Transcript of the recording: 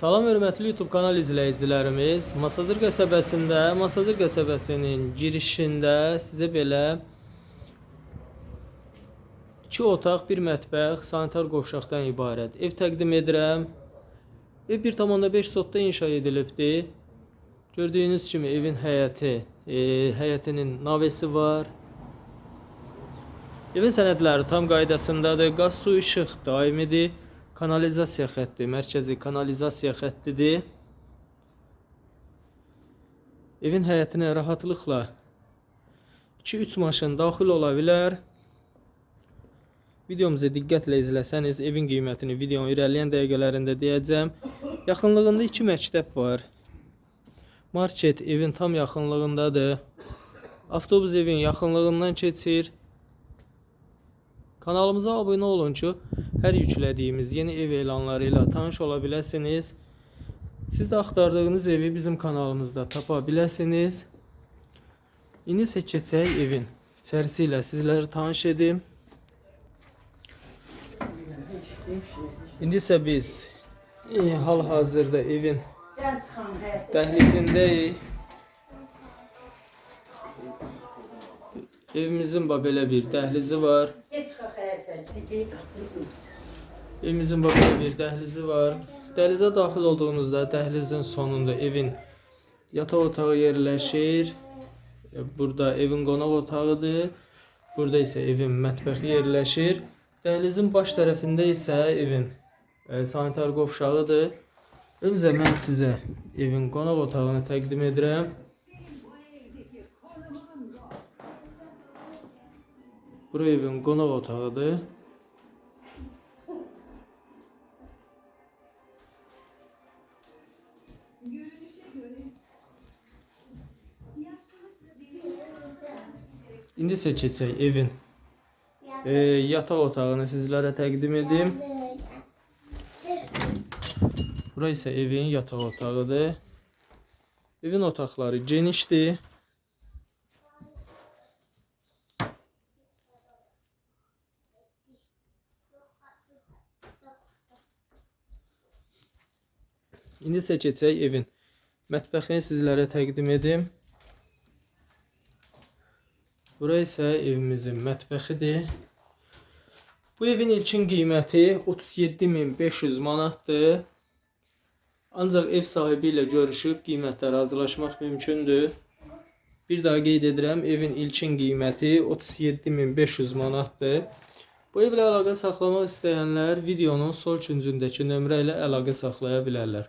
Salam hörmətli YouTube kanal izləyicilərimiz. Masazır qəsəbəsində, Masazır qəsəbəsinin girişində sizə belə 2 otaq, 1 mətbəx, sanitar qovşaqdan ibarət ev təqdim edirəm. Ev 1.5 sotda inşa edilibdir. Gördüyünüz kimi evin həyəti, e, həyətinin navesi var. Evin sənədləri tam qaydasındadır. Qaz, su, işıq daimidir. Kanalizasiya xətti, mərkəzi kanalizasiya xəttidir. Evin həyətinə rahatlıqla 2-3 maşın daxil ola bilər. Videomuzu diqqətlə izləsəniz evin qiymətini videonun irəliləyən dəqiqələrində deyəcəm. Yaxınlığında 2 məktəb var. Market evin tam yaxınlığındadır. Avtobus evin yaxınlığından keçir. Kanalımıza abunə olun ki, hər yüklədiyimiz yeni ev elanları ilə tanış ola biləsiniz. Siz də axtardığınız evi bizim kanalımızda tapa biləsiniz. İndi isə keçək evin içərisi ilə sizləri tanış edim. İndi isə biz e, hal-hazırda evin dəhlizindəyik. Evimizin belə bir dəhlizi var. Evimizin belə bir dəhlizi var. Dəhlizə daxil olduğunuzda dəhlizin sonunda evin yataq otağı yerləşir. E, Burada evin qonaq otağıdır. Burada isə evin mətbəxi yerləşir. Dəhlizin baş tərəfində isə evin e, sanitar qovşağıdır. Öncə mən sizə evin qonaq otağını təqdim edirəm. Bura evin qonaq otağıdır. İndi keçək evin e, yataq otağını sizlərə təqdim edim. Bura evin yataq otağıdır. Evin otaqları genişdir. İndi isə evin mətbəxini sizlərə təqdim edim. Bura isə evimizin mətbəxidir. Bu evin ilkin qiyməti 37500 manatdır. Ancaq ev sahibi ilə görüşüb qiymətlər razılaşmaq mümkündür. Bir daha qeyd edirəm, evin ilkin qiyməti 37500 manatdır. Bu evlə əlaqə saxlamaq istəyənlər videonun sol küncündəki nömrə ilə əlaqə saxlaya bilərlər.